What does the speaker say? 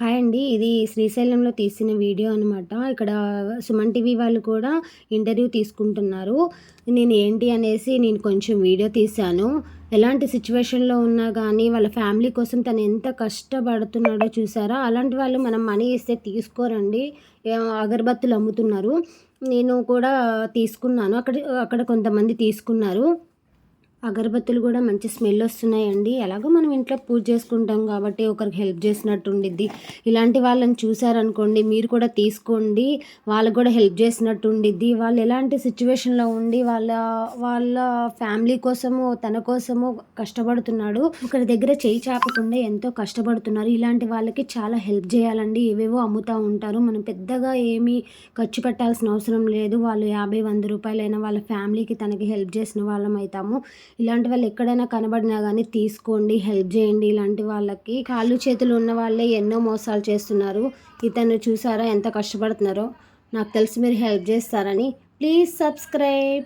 Hi అండి. ఇది శ్రీశైలంలో తీసిన వీడియో అనమాట ఇక్కడ సుమన్ టీవీ వాళ్ళు కూడా ఇంటర్వ్యూ తీసుకుంటున్నారు. నేను ఏంటి అనేసి నేను కొంచెం వీడియో తీశాను. ఎలాంటి సిచ్యువేషన్లో ఉన్నా కానీ వాళ్ళ ఫ్యామిలీ కోసం తను ఎంత కష్టపడుతున్నాడో చూసారా? అలాంటి వాళ్ళు మనం మనీ ఇస్తే తీసుకోరండి. అగరబత్తులు అమ్ముతున్నారు. నేను కూడా తీసుకున్నాను. అక్కడ అక్కడ కొంతమంది తీసుకున్నారు. అగరబత్తులు కూడా మంచి స్మెల్ వస్తున్నాయండి. ఎలాగో మనం ఇంట్లో పూజ చేసుకుంటాం కాబట్టి ఒకరికి హెల్ప్ చేసినట్టు ఉండిద్ది. ఇలాంటి వాళ్ళని చూసారనుకోండి మీరు కూడా తీసుకోండి. వాళ్ళకు కూడా హెల్ప్ చేసినట్టు ఉండిద్ది. వాళ్ళు ఎలాంటి సిచ్యువేషన్లో ఉండి వాళ్ళ వాళ్ళ ఫ్యామిలీ కోసము తన కోసము కష్టపడుతున్నాడు. ఒకరి దగ్గర చేయి చాపకుండా ఎంతో కష్టపడుతున్నారు. ఇలాంటి వాళ్ళకి చాలా హెల్ప్ చేయాలండి. ఏవేవో అమ్ముతూ ఉంటారు. మనం పెద్దగా ఏమీ ఖర్చు పెట్టాల్సిన అవసరం లేదు. వాళ్ళు యాభై వంద రూపాయలైనా వాళ్ళ ఫ్యామిలీకి తనకి హెల్ప్ చేసిన వాళ్ళం అవుతాము. ఇలాంటి వాళ్ళు ఎక్కడైనా కనబడినా కానీ తీసుకోండి హెల్ప్ చేయండి. ఇలాంటి వాళ్ళకి కాళ్ళు చేతులు ఉన్న వాళ్ళే ఎన్నో మోసాలు చేస్తున్నారు. ఇతను చూసారా ఎంత కష్టపడుతున్నారో. నాకు తెలిసి మీరు హెల్ప్ చేస్తారని. Please subscribe.